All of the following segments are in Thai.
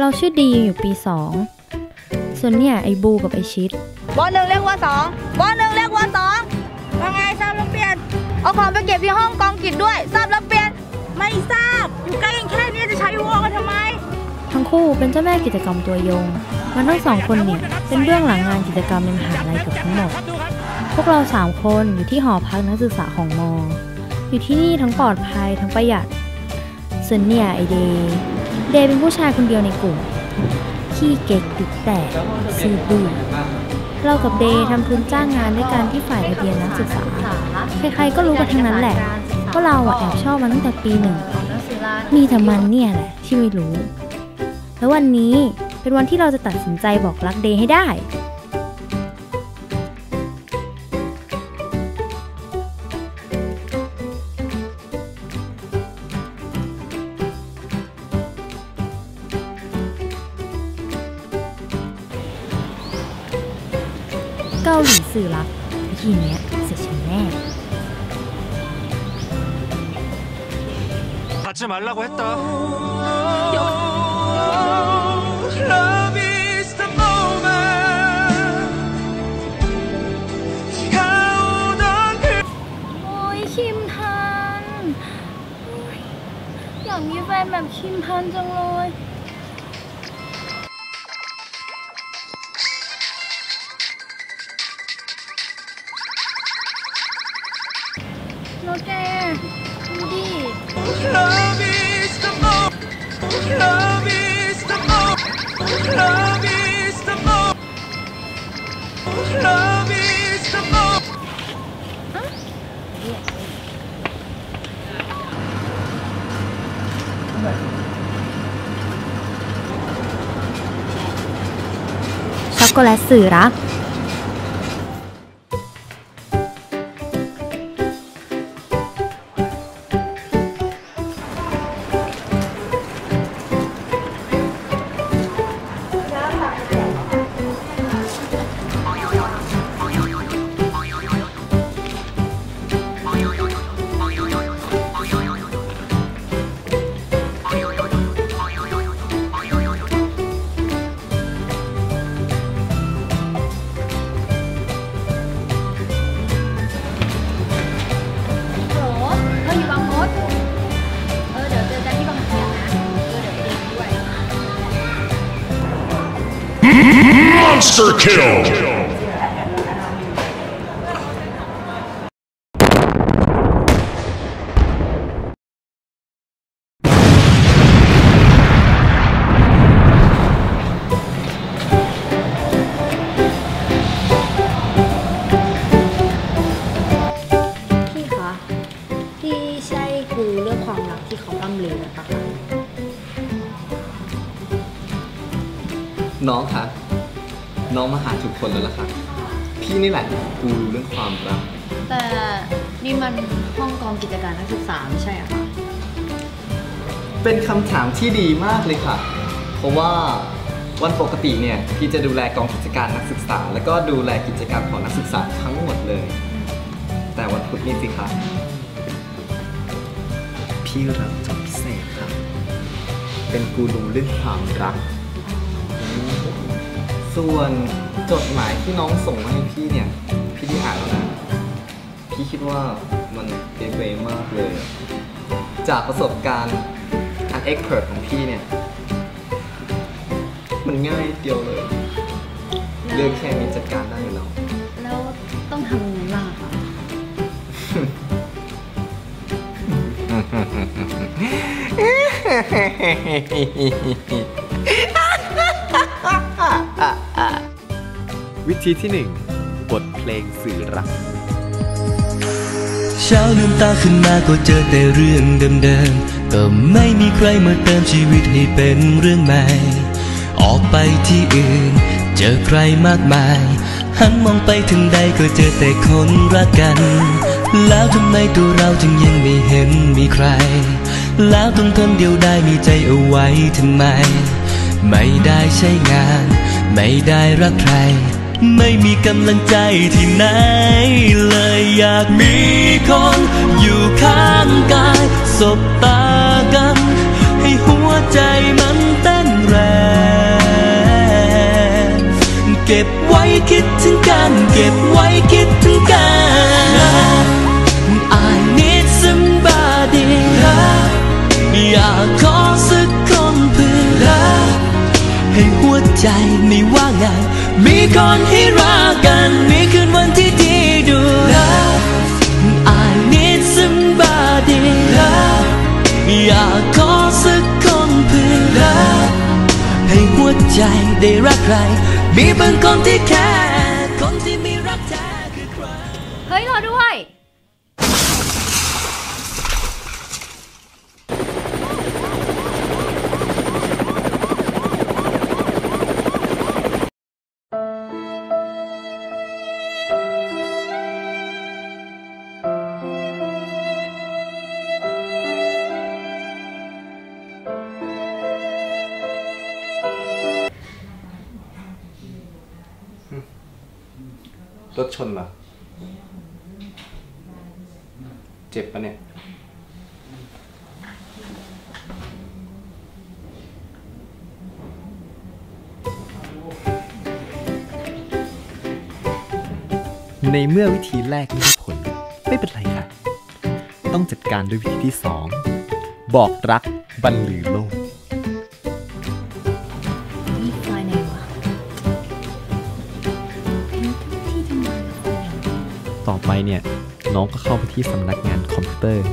เราชื่อดีอยู่ปีสองส่วนเนี่ยไอ้บูกับไอ้ชิดวอหนึ่งเรียกวอสองวอหนึ่งเรียกวอสองว่าไงทราบแล้วเปลี่ยน เอาของไปเก็บที่ห้องกองกิจด้วยทราบแล้วเปลี่ยน ไม่ทราบ อยู่ใกล้กันแค่นี้จะใช้วอกันทำไม ทั้งคู่เป็นเจ้าแม่กิจกรรมตัวยง มันทั้งสองคนเนี่ยเป็นเบื้องหลังงานกิจกรรมในมหาลัยเกับทั้งหมด พวกเราสามคนอยู่ที่หอพักนักศึกษาของมออยู่ที่นี่ทั้งปลอดภัยทั้งประหยัดส่วนเนี่ยไอเดย์ เดย์เป็นผู้ชายคนเดียวในกลุ่ม ขี้เก๊กติดแต่ซื่อบื้อเรากับเดย์ทำทุนจ้างงานด้วยการที่ฝ่ายทะเบียนนักศึกษา ใครๆก็รู้กันทั้งนั้นแหละว่าเราอะแอบชอบมันตั้งแต่ปีหนึ่ง มีแต่มันเนี่ยแหละที่ไม่รู้ แล้ววันนี้เป็นวันที่เราจะตัดสินใจบอกรักเดย์ให้ได้ เกาหลีสื่อรักวิธีเนี้ยเสร็จฉันแน่ 받지 말라고 했다. Love is the moment. 가오던 그 โอ้ยคิมทันโอ๊ยอยากมีแฟนแบบคิมทันจังเลย ช็อกโกแลตสื่อรัก Monster kill. พี่ค น้องคะน้องมาหาถูกคนแล้วล่ะค่ะพี่นี่แหละกูรู้เรื่องความรักแต่นี่มันห้องกองกิจการนักศึกษาไม่ใช่เหรอะคะเป็นคำถามที่ดีมากเลยค่ะ เพราะว่าวันปกติเนี่ยพี่จะดูแลกองกิจการนักศึกษา แล้วก็ดูแลกิจกรรมของนักศึกษาทั้งหมดเลย แต่วันพุธนี้สิคะพี่รับจบพิเศษครับ เป็นกูรูเรื่องความรัก ส่วนจดหมายที่น้องส่งมาให้พี่เนี่ย พี่ได้อ่านแล้วนะ พี่คิดว่ามันเก๋ๆมากเลยอะจากประสบการณ์อันเอ็กเพรสของพี่เนี่ย มันง่ายเดียวเลย เรื่องแค่นี้จัดการได้อยู่แล้ว แล้วต้องทำยังไงบ้างอะคะวิธีที่1บทเพลงสื่อรัก เช้าลืมตาขึ้นมาก็เจอแต่เรื่องเดิมๆ ก็ไม่มีใครมาเติมชีวิตให้เป็นเรื่องใหม่ ออกไปที่อื่น เจอใครมากมาย หันมองไปถึงใดก็เจอแต่คนรักกัน แล้วทำไมตัวเราจึงยังไม่เห็นมีใคร แล้วต้องทนเดียวได้มีใจเอาไว้ทำไม ไม่ได้ใช้งาน ไม่ได้รักใคร ไม่มีกำลังใจที่ไหน เลยอยากมีคนอยู่ข้างกายสบตากัน ให้หัวใจมันเต้นแรง เก็บไว้คิดถึงกัน เก็บไว้คิดถึงกัน I need somebody อยากขอสักคนเพื่อให้หัวใจไม่ว่างงาน มีคนให้รักกันมีคืนวันที่ดีด้วย I need somebody อยากขอสักคนเพื่อให้หัวใจได้รักใคร มีบางคนที่แค่คนที่มีรักแท้คือใคร เฮ้ยรอด้วย รถชนเหรอเจ็บปะเนี่ยในเมื่อวิธีแรกไม่ได้ผล ไม่เป็นไรค่ะ ต้องจัดการด้วยวิธีที่สอง บอกรักบรรลือโลก ไปเนี่ยน้องก็เข้าไปที่สำนักงานคอมพิวเตอร์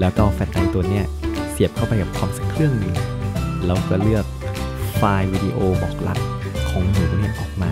แล้วก็เอาแฟลชไดรฟ์ตัวเนี้ยเสียบเข้าไปกับคอมสักเครื่องหนึ่งแล้วก็เลือกไฟล์วิดีโอบอกรักของหนูเนี่ยออกมา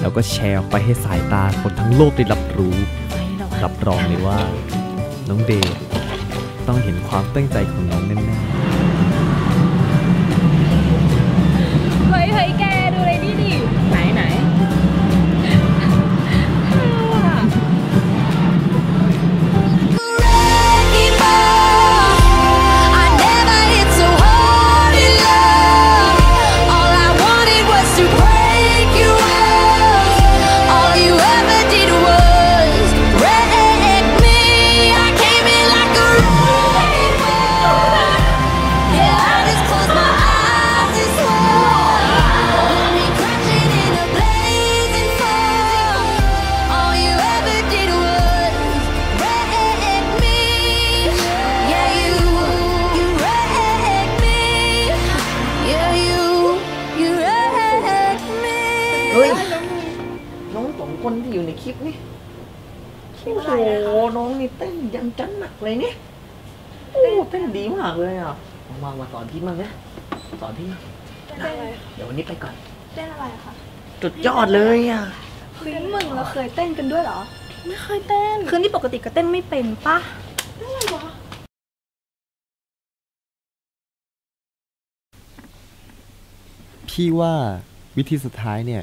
แล้วก็แชร์ออกไปให้สายตาคนทั้งโลกได้รับรู้ไฟล์เหรอวะรับรองเลยว่า น้องเดย์ต้องเห็นความตั้งใจของน้องแน่ๆ คนที่อยู่ในคลิปนี่โอ้โหน้องนี่เต้นยันจันหนักเลยเนี่ยโอ้เต้นดีมากเลยอะมามาสอนพี่มั่งนะสอนพี่มั่งนะเดี๋ยววันนี้ไปก่อน เต้นอะไรอะคะจุดยอดเลยอะเฮ้ยมึงเราเคยเต้นกันด้วยเหรอ ไม่เคยเต้น คือนี่ปกติก็เต้นไม่เป็นปะเต้นอะไรวะพี่ว่าวิธีสุดท้ายเนี่ย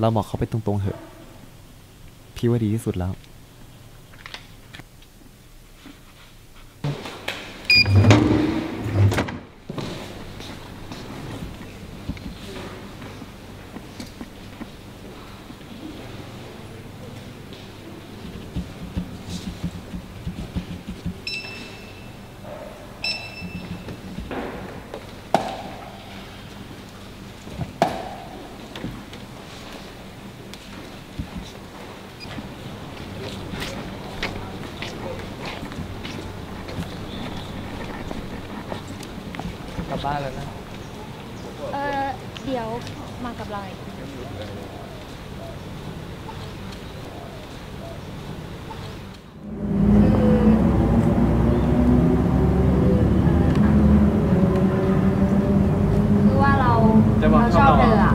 เราบอกเขาไปตรงๆเหอะ พี่ว่าดีที่สุดแล้ว กลับบ้านแล้วนะ เออเดี๋ยวมากับเราคือว่าเราจะบอกเราชอบชอบเธเราออะ